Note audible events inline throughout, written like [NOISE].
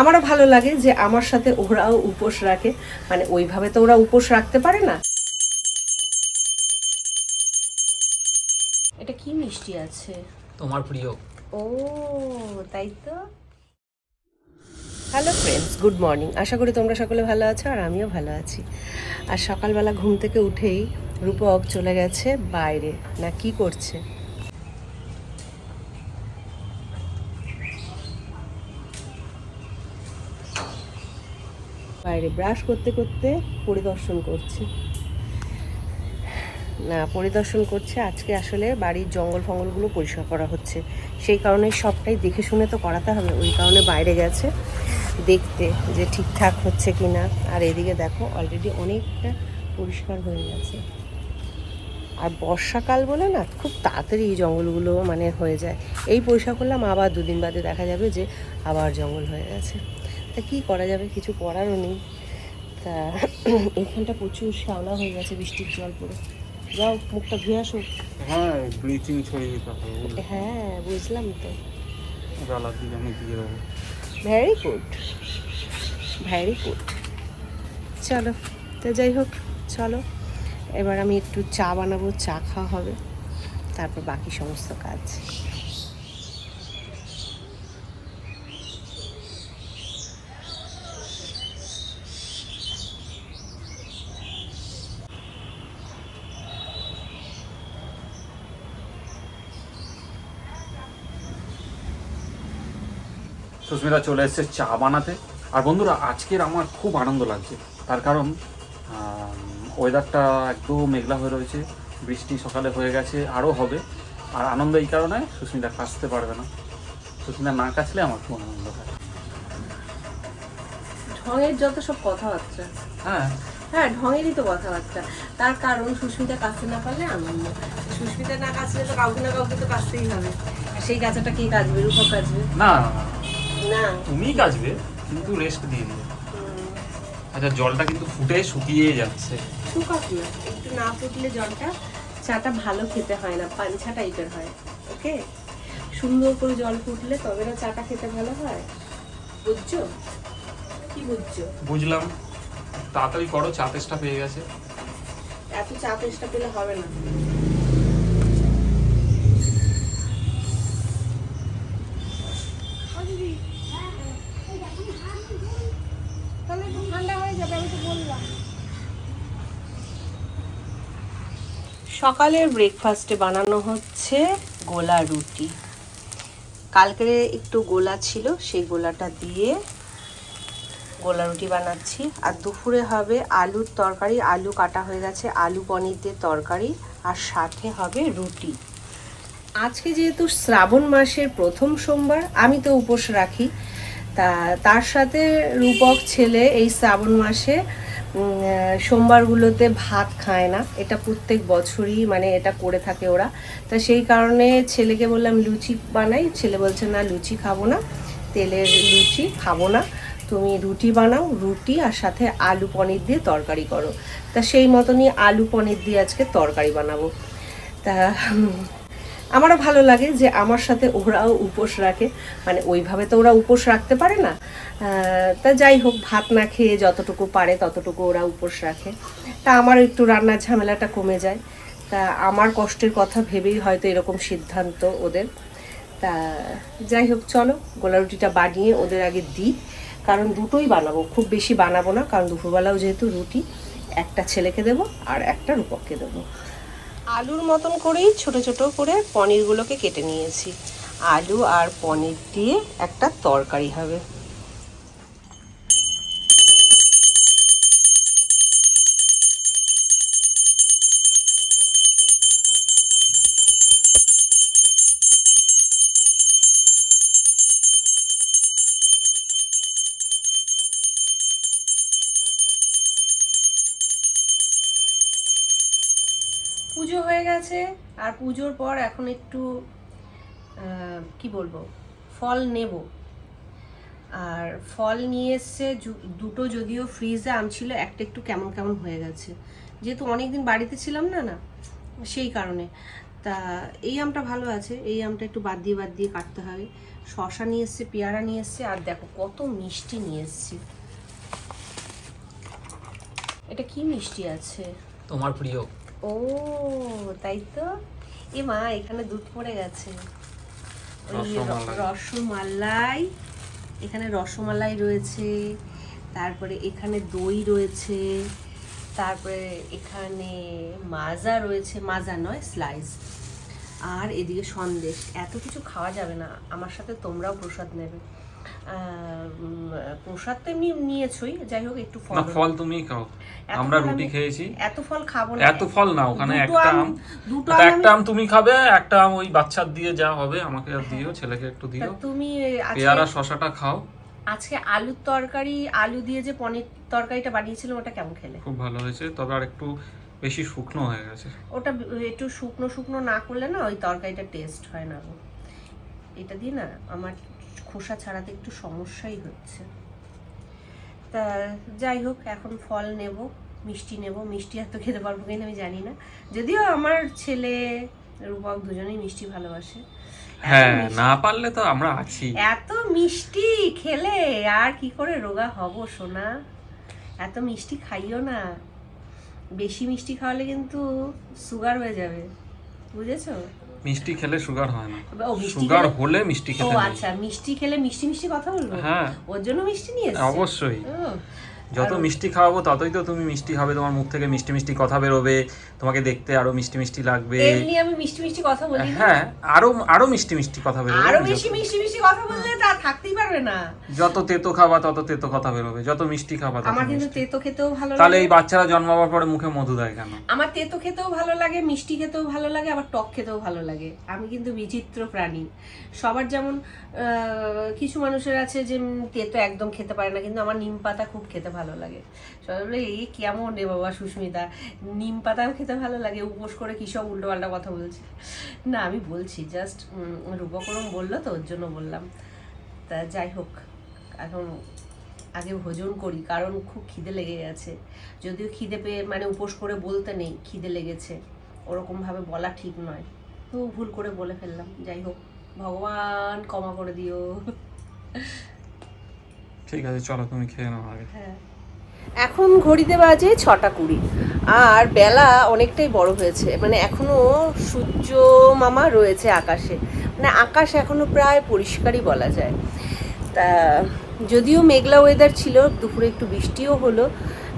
আমারও ভালো লাগে যে আমার সাথে ওরাও উপোস রাখে। মানে ওইভাবে তো ওরা উপোস রাখতে পারে না। এটা কি মিষ্টি আছে? তোমার প্রিয়। ও তাই তো। হ্যালো ফ্রেন্ডস গুড মর্নিং আশা করি তোমরা সকলে ভালো আছো আর আমিও ভালো আছি। আর সকালবেলা ঘুম থেকে উঠেই রূপক চলে গেছে বাইরে। না কি করছে? বাইরে ব্রাশ করতে করতে পরিদর্শন করছে। না, পরিদর্শন করছে, আজকে আসলে বাড়ির জঙ্গল ফঙ্গলগুলো পরিষ্কার করা হচ্ছে। সেই কারণে সবটাই দেখে শুনে তো করাতে হবে, ওই কারণে বাইরে গেছে। দেখতে যে ঠিকঠাক হচ্ছে কি না আর এদিকে দেখো অলরেডি অনেকটা পরিষ্কার হয়ে গেছে। আর বর্ষাকাল বলে না, খুব তাড়াতাড়ি এই জঙ্গলগুলো মানে হয়ে যায়। এই পরিষ্কার করলাম, আবার দুদিন বাদে দেখা যাবে যে আবার জঙ্গল হয়ে গেছে। তা কি করা যাবে? কিছু করারও নেই। তা [CLEARS THROAT] এখানটা প্রচুর শ্যাওলা হয়ে গেছে বৃষ্টির জল পড়ে। যাও মুখটা ধুয়ে আসো। হ্যাঁ ব্লিচিং ছড়িয়ে দিতে হবে হ্যাঁ বুঝলাম তো। দিকে আমি দিয়ে দেবো ভেরি গুড ভেরি গুড চলো তো যাই হোক চলো। এবার আমি একটু চা বানাবো চা খাওয়া হবে। তারপর বাকি সমস্ত কাজ। সুস্মিতা চলে এসেছে চা বানাতে। আর বন্ধুরা আজকের আমার খুব আনন্দ লাগছে। তার কারণ ওয়েদারটা একদম মেঘলা হয়ে রয়েছে বৃষ্টি সকালে হয়ে গেছে আরও হবে। আর আনন্দ এই কারণে সুস্মিতা কাচতে পারবে না। সুস্মিতা না কাচলে আমার খুব আনন্দ হয়। ঢঙের যত সব কথাবার্তা। হ্যাঁ। হ্যাঁ ঢঙেরই তো কথাবার্তা। তার কারণ সুস্মিতা কাচতে না পারলে আনন্দ। সুস্মিতা না কাচলে তো কাউকে না কাউকে তো কাচতেই হবে। সেই কাঁচাটা কে কাচবে রূপক কাচবে না না, তুমি কাচবে কিন্তু রেস্ট দিয়ে দিবে আচ্ছা জলটা কিন্তু ফুটে শুকিয়ে যাচ্ছে। শুকাক না একটু না ফুটলে জলটা চাটা ভালো খেতে হয় না পাঞ্ছা টাইপের হয় ওকে সুন্দর করে জল ফুটলে তবে না চাটা খেতে ভালো হয়। বুঝছ? কি বুঝছ? বুঝলাম। তাড়াতাড়ি করো চা তেষ্টা পেয়ে গেছে। এত চা তেষ্টা পেলে হবে না। সকালের ব্রেকফাস্টে বানানো হচ্ছে গোলা রুটি। কালকের একটু গোলা ছিল, সেই গোলাটা দিয়ে গোলা রুটি বানাচ্ছি। আর দুপুরে হবে আলুর তরকারি, আলু কাটা হয়ে গেছে, আলু পনির দিয়ে তরকারি, আর সাথে হবে রুটি। আজকে যেহেতু শ্রাবণ মাসের প্রথম সোমবার, আমি তো উপোস রাখি। তা, তার সাথে রূপক ছেলে এই শ্রাবণ মাসে সোমবারগুলোতে ভাত খায় না। এটা প্রত্যেক বছরই মানে এটা করে থাকে ওরা। তা সেই কারণে ছেলেকে বললাম, লুচি বানাই। ছেলে বলছে, না, লুচি খাব না। তেলের লুচি খাব না। তুমি রুটি বানাও, রুটি আর সাথে আলু পনির দিয়ে তরকারি করো। তা সেই মতনই আলু পনির দিয়ে আজকে তরকারি বানাবো। তা আমারও ভালো লাগে যে আমার সাথে ওরাও উপোস রাখে। মানে ওইভাবে তো ওরা উপোস রাখতে পারে না। তা যাই হোক, ভাত না খেয়ে যতটুকু পারে ততটুকু ওরা উপোস রাখে। তা আমার একটু রান্নার ঝামেলাটা কমে যায়। তা আমার কষ্টের কথা ভেবেই হয়তো এরকম সিদ্ধান্ত ওদের। তা যাই হোক, চলো, গোলা রুটিটা বানিয়ে ওদের আগে দিই। কারণ দুটোই বানাবো, খুব বেশি বানাবো না। কারণ দুপুরবেলাও যেহেতু রুটি, একটা ছেলেকে দেবো আর একটা রূপককে দেবো। আলুর মতন করেই ছোট ছোট করে পনিরগুলোকে কেটে নিয়েছি। আলু আর পনির দিয়ে একটা তরকারি হবে। পুজো হয়ে গেছে, আর পুজোর পর এখন একটু কি বলব, ফল নেব। আর ফল নিয়ে এসছে দুটো যদিও ফ্রিজে আম ছিল, একটা একটু কেমন কেমন হয়ে গেছে। যেহেতু অনেকদিন বাড়িতে ছিলাম না না, সেই কারণে। তা এই আমটা ভালো আছে, এই আমটা একটু বাদ দিয়ে বাদ দিয়ে কাটতে হবে। শশা নিয়ে এসছে, পেয়ারা নিয়ে এসছে, আর দেখো কত মিষ্টি নিয়ে এসছি। এটা কি মিষ্টি আছে? তোমার প্রিয় ও তাই তো? এ মা এখানে দুধ পড়ে গেছে। ওই রসমালাই। এখানে রসমালাই রয়েছে তারপরে এখানে দই রয়েছে তারপরে এখানে মাজা রয়েছে মাজা নয় স্লাইস আর এদিকে সন্দেশ এত কিছু খাওয়া যাবে না আমার সাথে তোমরাও প্রসাদ নেবে। প্রসাদ তো এমনি নিয়েছই। যাই হোক একটু ফল ফল তুমি খাও। আমরা রুটি খেয়েছি। এত ফল খাব না। এত ফল না ওখানে একটা আম দুটো একটা আম তুমি খাবে একটা আম ওই বাচ্চার দিয়ে যা হবে আমাকে দিও ছেলেকে একটু দিও। তুমি পেয়ারা শশাটা খাও। আজকে আলুর তরকারি আলু দিয়ে যে পনির তরকারিটা বানিয়েছিলাম ওটা কেমন খেলে? খুব ভালো হয়েছে তবে আর একটু বেশি শুকনো হয়ে গেছে। ওটা একটু শুকনো শুকনো না করলে না ওই তরকারিটা টেস্ট হয় না এটা দিয়ে না আমার খোসা ছাড়াতে একটু সমস্যাই হচ্ছে। তা যাই হোক এখন ফল নেব মিষ্টি নেব। মিষ্টি এত খেতে পারব কিনা আমি জানি না। যদিও আমার ছেলে রূপক দুজনেই মিষ্টি ভালোবাসে। হ্যাঁ না পারলে তো আমরা আছি। এত মিষ্টি খেলে আর কি করে রোগা হব সোনা? এত মিষ্টি খাইও না। বেশি মিষ্টি খাওয়ালে কিন্তু সুগার হয়ে যাবে। বুঝেছ? মিষ্টি খেলে সুগার হয় না। সুগার হলে মিষ্টি খেলে খেতে আচ্ছা মিষ্টি খেলে মিষ্টি মিষ্টি কথা বলব? হ্যাঁ। ওর জন্য মিষ্টি নিয়ে অবশ্যই। যত মিষ্টি খাওয়াবো ততই তো তুমি মিষ্টি হবে তোমার মুখ থেকে মিষ্টি মিষ্টি কথা বেরোবে তোমাকে দেখতে আরও মিষ্টি মিষ্টি লাগবে। এমনি আমি মিষ্টি মিষ্টি কথা বলি হ্যাঁ আরও আরও মিষ্টি মিষ্টি কথা বেরোবে আরও বেশি মিষ্টি মিষ্টি কথা বললে তা থাকতেই পারবে না। যত তেতো খাবা তত তেতো কথা বেরোবে যত মিষ্টি খাবা তত আমার কিন্তু তেতো খেতেও ভালো তাহলে এই বাচ্চারা জন্মাবার পরে মুখে মধু দেয় কেন? আমার তেতো খেতেও ভালো লাগে মিষ্টি খেতেও ভালো লাগে আবার টক খেতেও ভালো লাগে। আমি কিন্তু বিচিত্র প্রাণী। সবার যেমন কিছু মানুষের আছে যে তেতো একদম খেতে পারে না, কিন্তু আমার নিম পাতা খুব খেতে ভালো লাগে। সবাই এই কেমন রে বাবা সুস্মিতা? নিম পাতাও খেতে ভালো লাগে, উপোস করে কী সব উল্টোপাল্টা কথা বলছে? না, আমি বলছি, জাস্ট রূপকরম বলল তো, ওর জন্য বললাম। তা যাই হোক, এখন আগে ভোজন করি, কারণ খুব খিদে লেগে গেছে। যদিও খিদে পেয়ে মানে উপোস করে বলতে নেই, খিদে লেগেছে। ওরকমভাবে বলা ঠিক নয়। তো ভুল করে বলে ফেললাম, যাই হোক। ভগবান ক্ষমা করে দিও। ঠিক আছে চলো তুমি খেয়ে নাও আগে। হ্যাঁ। এখন ঘড়িতে বাজে ছটা কুড়ি। আর বেলা অনেকটাই বড় হয়েছে। মানে এখনও সূর্য মামা রয়েছে আকাশে। মানে আকাশ এখনও প্রায় পরিষ্কারই বলা যায়। তা যদিও মেঘলা ওয়েদার ছিল দুপুরে একটু বৃষ্টিও হলো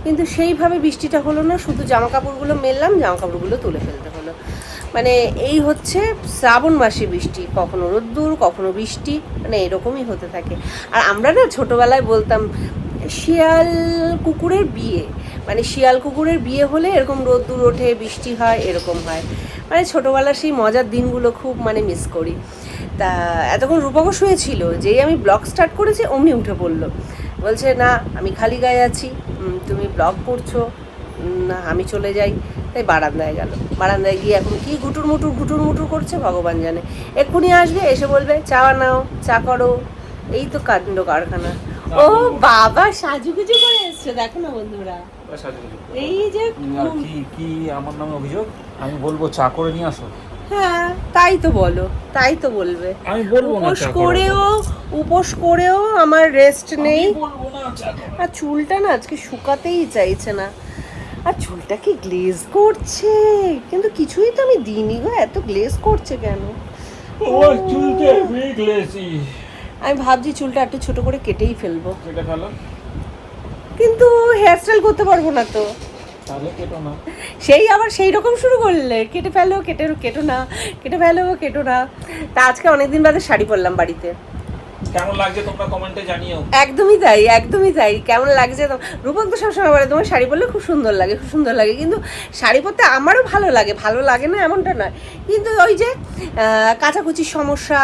কিন্তু সেইভাবে বৃষ্টিটা হলো না। শুধু জামা কাপড়গুলো মেললাম জামা কাপড়গুলো তুলে ফেলতে হলো মানে এই হচ্ছে শ্রাবণ মাসে বৃষ্টি, কখনো রোদ্দুর, কখনো বৃষ্টি মানে এরকমই হতে থাকে। আর আমরা না ছোটোবেলায় বলতাম, শিয়াল কুকুরের বিয়ে। মানে শিয়াল কুকুরের বিয়ে হলে এরকম রোদ্দুর ওঠে, বৃষ্টি হয়, এরকম হয়। মানে ছোটোবেলার সেই মজার দিনগুলো খুব মানে মিস করি। তা এতক্ষণ রূপকও শুয়েছিল, যেই আমি ব্লগ স্টার্ট করেছি অমনি উঠে পড়ল। বলছে, না, আমি খালি গায়ে আছি। তুমি ব্লগ করছ। না, আমি চলে যাই। তাই বারান্দায় গেল। বারান্দায় গিয়ে এখন কি ঘুটুর মুটুর ঘুটুর মুটুর করছে ভগবান জানে। এক্ষুনি আসবে এসে বলবে চা নাও চা করো। এই তো কাণ্ড কারখানা। ও বাবা সাজুগুজু করে এসছে দেখো না বন্ধুরা। এই যে কি কি আমার নামে অভিযোগ? আমি বলব চা করে নিয়ে আসো। হ্যাঁ তাই তো বলো তাই তো বলবে। আমি বলব না উপোস করেও উপোস করেও আমার রেস্ট নেই। আর চুলটা না আজকে শুকাতেই চাইছে না। আর চুলটা কি গ্লেজ করছে? কিন্তু কিছুই তো আমি দিইনি গো এত গ্লেজ করছে কেন? ওর চুলকে মেঘ লেছি আমি ভাবছি চুলটা একটু ছোট করে কেটেই ফেলব। কেটে ফেলো। কিন্তু হেয়ার স্টাইল করতে পারব না তো। তাহলে কেটো না। সেই আবার সেই রকম শুরু করলে। কেটে ফেলো কেটে কেটো না কেটে ফেলো কেটো না। তা আজকে অনেকদিন বাদে শাড়ি পরলাম বাড়িতে। কেমন লাগছে তোমরা কমেন্টে জানিও। একদমই তাই একদমই তাই। কেমন লাগছে তো রূপক তো সবসময় বলে তোমার শাড়ি পরলে খুব সুন্দর লাগে খুব সুন্দর লাগে। কিন্তু শাড়ি পরতে আমারও ভালো লাগে ভালো লাগে না এমনটা নয়। কিন্তু ওই যে কাচাকুচির সমস্যা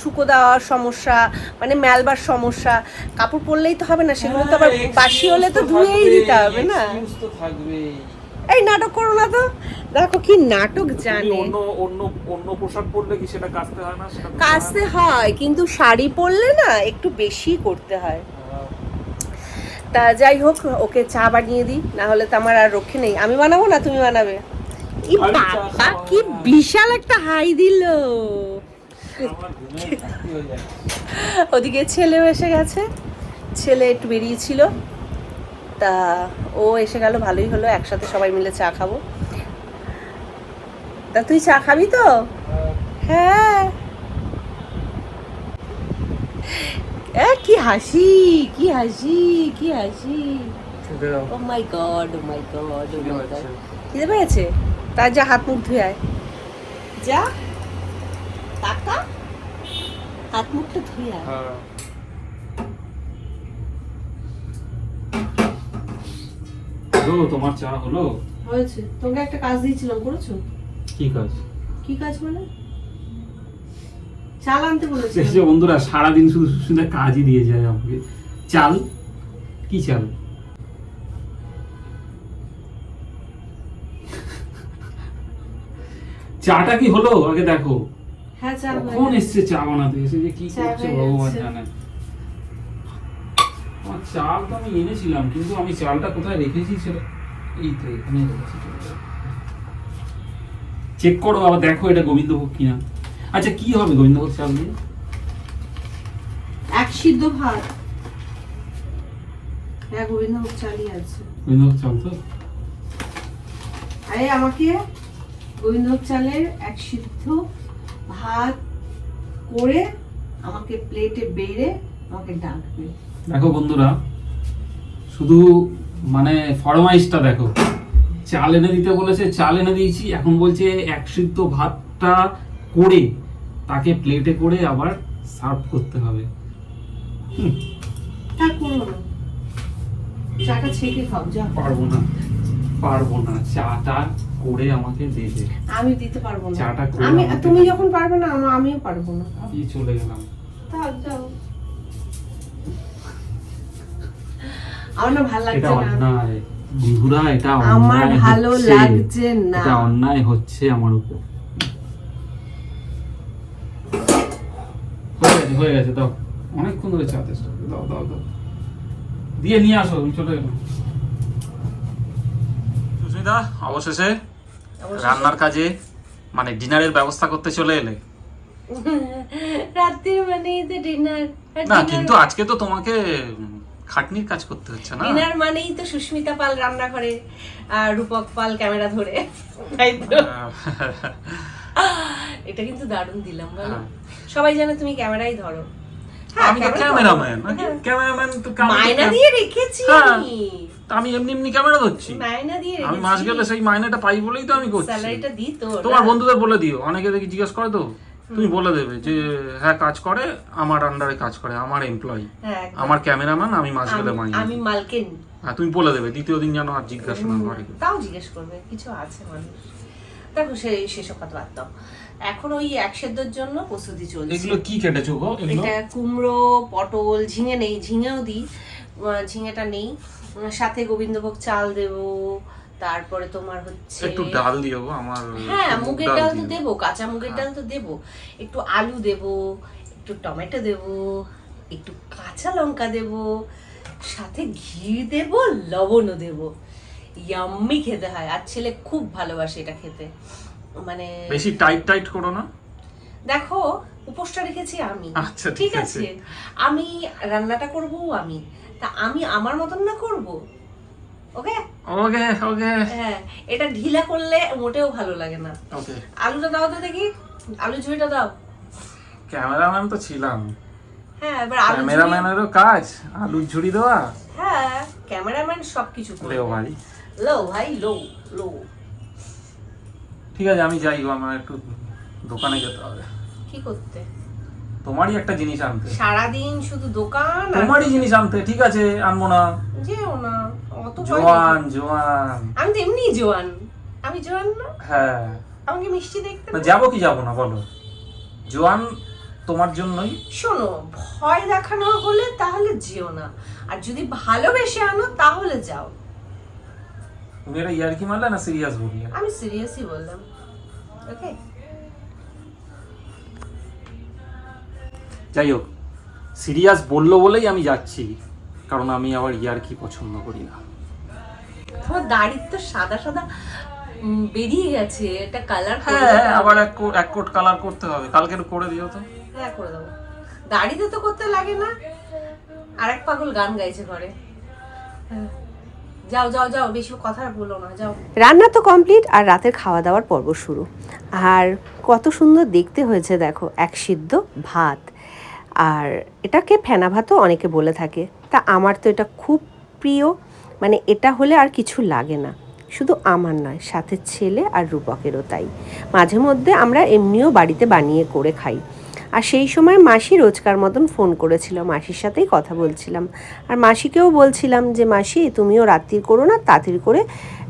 শুকো দেওয়ার সমস্যা মানে মেলবার সমস্যা কাপড় পরলেই তো হবে না সেগুলো তো আবার বাসি হলে তো ধুয়েই দিতে হবে না। তো থাকবে এই নাটক করো না তো। দেখো কি নাটক জানে। অন্য অন্য অন্য পোশাক পরলে কি সেটা কাচতে হয় না? সেটা তো কাচতে হয় কিন্তু শাড়ি পরলে না একটু বেশি করতে হয়। হয়। তা যাই হোক ওকে চা বানিয়ে দিই না হলে তো আমার আর রক্ষে নেই। আমি বানাবো না তুমি বানাবে? ই বাবা কি বিশাল একটা হাই দিল। ওদিকে ছেলেও এসে গেছে। ছেলে একটু বেরিয়েছিল। তা ও এসে গেল ভালোই হলো একসাথে সবাই মিলে চা খাব। তা তুই চা খাবি তো? হ্যাঁ। এ, কি হাসি কি হাসি কি হাসি। ও my god oh my god oh my god খিদে পেয়েছে? তার যা হাত মুখ ধুয়ে আয়। যা টাকা। হাত মুখটা ধুয়ে আয়। তোমার চা হলো? হয়েছে। তোমাকে একটা কাজ দিয়েছিলাম করেছ? কি কাজ? কি কাজ মানে? চাল আনতে বলেছি যে বন্ধুরা সারাদিন শুধু শুধু কাজই দিয়ে যায় আমাকে। চাল? কি চাল? চাটা কি হলো? আগে দেখো। হ্যাঁ চাল কোন। এসছে চা বানাতে? এসে যে কি করছে ভগবান জানে। চাল তো আমি এনেছিলাম কিন্তু আমি চালটা কোথায় রেখেছি সেটা এই তো এখানে চেক করো আবার দেখো এটা গোবিন্দভোগ কিনা। আচ্ছা কি হবে গোবিন্দভোগ চাল দিয়ে? এক সিদ্ধ ভাত। হ্যাঁ গোবিন্দভোগ চালিয়ে আছে। গোবিন্দভোগ চাল তো? আরে আমাকে গোবিন্দভোগ চালের এক সিদ্ধ ভাত করে আমাকে প্লেটে বেড়ে আমাকে ডাকবে। দেখো বন্ধুরা শুধু মানে ফরমাইশটা দেখো। চাল এনে দিতে বলেছে চাল এনে দিয়েছি এখন বলছে এক সিদ্ধ ভাতটা করে তাকে প্লেটে করে আবার সার্ভ করতে হবে। পারব না পারব না চাটা করে আমাকে দেবে। আমি দিতে পারব না। চাটা করে আমি তুমি যখন পারবে না আমা- আমিও পারব না। আমি চলে গেলাম। যাও আমার না ভালো লাগছে না। এটা আমার অন্যায় ভালো হচ্ছে। লাগছে না। এটা অন্যায় হচ্ছে আমার উপর। হয়ে গেছে হয়ে গেছে দাও। অনেকক্ষণ ধরে চা চেষ্টা দাও দাও দাও। দিয়ে নিয়ে আসো আমি চলে গেলাম সুস্মিতা অবশেষে রান্নার কাজে মানে ডিনারের ব্যবস্থা করতে চলে এলে। রাত্রির মানেই তো ডিনার। না কিন্তু আজকে তো তোমাকে খাটনির কাজ করতে হচ্ছে না? ডিনার মানেই তো সুস্মিতা পাল রান্না করে আর রূপক পাল ক্যামেরা ধরে। তাই তো। এটা কিন্তু দারুণ দিলাম বলো। হ্যাঁ। সবাই জানে তুমি ক্যামেরাই ধরো। হ্যাঁ, আমি তো ক্যামেরা ক্যামেরাম্যান। হ্যাঁ। ক্যামেরাম্যান তো মায়না দিয়ে রেখেছি। আমি এমনি এমনি ক্যামেরা ধরছি। মায়না দিয়ে আমি মাস গেলে সেই মাইনেটা পাই বলেই তো আমি করছি। স্যালারিটা দিই তো তোমার বন্ধুদের বলে দিও অনেকে দেখি জিজ্ঞেস করে তো। তুমি বলে দেবে যে হ্যাঁ কাজ করে আমার আন্ডারে কাজ করে আমার এমপ্লয়ি হ্যাঁ আমার ক্যামেরাম্যান আমি মাস গেলে মাইনে আমি মালকেন। হ্যাঁ তুমি বলে দেবে দ্বিতীয় দিন যেন আর জিজ্ঞাসা না করে তাও জিজ্ঞেস করবে কিছু আছে মানুষ। দেখো সে সেসব কথা বাদ দাও। এখন ওই এক সেদ্ধর জন্য প্রস্তুতি চলছে। এগুলো কি কেটেছো গো? এটা কুমড়ো পটল ঝিঙে নেই ঝিঙেও দিই। ঝিঙেটা নেই। সাথে গোবিন্দভোগ চাল দেব তারপরে তোমার হচ্ছে একটু ডাল দিও আমার হ্যাঁ মুগের ডাল তো দেবো কাঁচা মুগের ডাল তো দেবো একটু আলু দেবো একটু টমেটো দেবো একটু কাঁচা লঙ্কা দেবো সাথে ঘি দেবো লবণও দেবো। ইয়াম্মি খেতে হয় আর ছেলে খুব ভালোবাসে এটা খেতে। মানে বেশি টাইট টাইট করো না। দেখো উপোসটা রেখেছি আমি। আচ্ছা, ঠিক। আছে। আমি রান্নাটা করব আমি। তা আমি আমার মতন না করব? ওকে ওকে ওকে হ্যাঁ এটা ঢিলা করলে মোটেও ভালো লাগে না। ওকে আলুটা দাও তো দেখি। আলু ঝুড়িটা দাও। ক্যামেরাম্যান তো ছিলাম। হ্যাঁ এবার আলু ঝুড়ি ক্যামেরাম্যানেরও কাজ আলুর ঝুড়ি দেওয়া। হ্যাঁ ক্যামেরাম্যান সবকিছু করে ভাই। লো ভাই লো লো। ঠিক আছে আমি যাই গো আমার একটু দোকানে যেতে হবে। কি করতে? তোমারই একটা জিনিস আনতে। সারাদিন শুধু দোকান তোমারই জিনিস আনতে ঠিক আছে আনব না। যেও না অত জোয়ান জোয়ান। আমি তো এমনি জোয়ান। আমি জোয়ান না। হ্যাঁ। আমাকে মিষ্টি দেখতে না? যাব কি যাব না বলো। জোয়ান তোমার জন্যই। শোনো ভয় দেখানো হলে তাহলে যেও না। আর যদি ভালোবেসে আনো তাহলে যাও। তুমি এটা ইয়ার্কি মারলে না সিরিয়াস বলি আমি সিরিয়াসই বললাম। ওকে যাই হোক সিরিয়াস বলল বলেই আমি যাচ্ছি কারণ আমি আবার ইয়ার্কি পছন্দ করি না। তোমার দাড়ির তো সাদা সাদা বেরিয়ে গেছে এটা কালার হ্যাঁ আবার এক কো- এক কোট কালার করতে হবে কালকে একটু করে দিও তো। হ্যাঁ করে দেবো দাড়িতে তো করতে লাগে না। আরেক পাগল গান গাইছে ঘরে। হ্যাঁ। যাও যাও যাও বেশি কথা বলো না যাও। রান্না তো কমপ্লিট আর রাতের খাওয়া দাওয়ার পর্ব শুরু। আর কত সুন্দর দেখতে হয়েছে দেখো এক সিদ্ধ ভাত। আর এটাকে ফেনা ভাতও অনেকে বলে থাকে। তা আমার তো এটা খুব প্রিয়। মানে এটা হলে আর কিছু লাগে না। শুধু আমার নয়, সাথে ছেলে আর রূপকেরও তাই। মাঝে মধ্যে আমরা এমনিও বাড়িতে বানিয়ে করে খাই। আর সেই সময় মাসি রোজকার মতন ফোন করেছিল। মাসির সাথেই কথা বলছিলাম। আর মাসিকেও বলছিলাম যে, মাসি, তুমিও রাত্রির করো না, তাড়াতাড়ি করে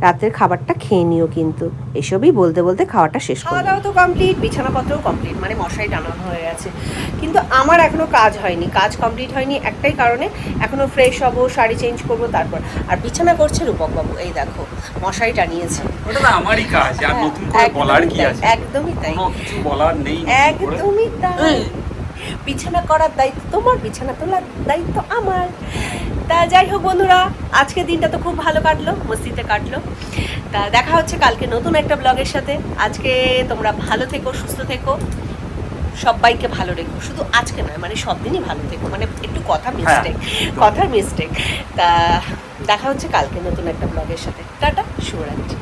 রাতের খাবারটা খেয়ে নিও কিন্তু। এসবই বলতে বলতে খাওয়াটা শেষ খাওয়া দাওয়া তো কমপ্লিট বিছানাপত্রও কমপ্লিট মানে মশাই টানানো হয়ে গেছে। কিন্তু আমার এখনও কাজ হয়নি কাজ কমপ্লিট হয়নি একটাই কারণে এখনও ফ্রেশ হব শাড়ি চেঞ্জ করব তারপর। আর বিছানা করছে রূপক বাবু এই দেখো মশাই টানিয়েছে। ওটা তো আমারই কাজ আর নতুন করে হ্যাঁ, একদমই বলার কি তাই, আছে? একদমই তাই। কোনো কিছু বলার নেই একদমই তাই। বিছানা করার দায়িত্ব তোমার বিছানা তোলার দায়িত্ব আমার। তা যাই হোক বন্ধুরা আজকের দিনটা তো খুব ভালো কাটলো মসজিদে কাটলো। তা দেখা হচ্ছে কালকে নতুন একটা ব্লগের সাথে। আজকে তোমরা ভালো থেকো সুস্থ থেকো সবাইকে ভালো রেখো। শুধু আজকে নয় মানে সব দিনই ভালো থেকো। মানে একটু কথা মিস্টেক কথার মিস্টেক। তা দেখা হচ্ছে কালকে নতুন একটা ব্লগের সাথে। টাটা শুভরাত্রি।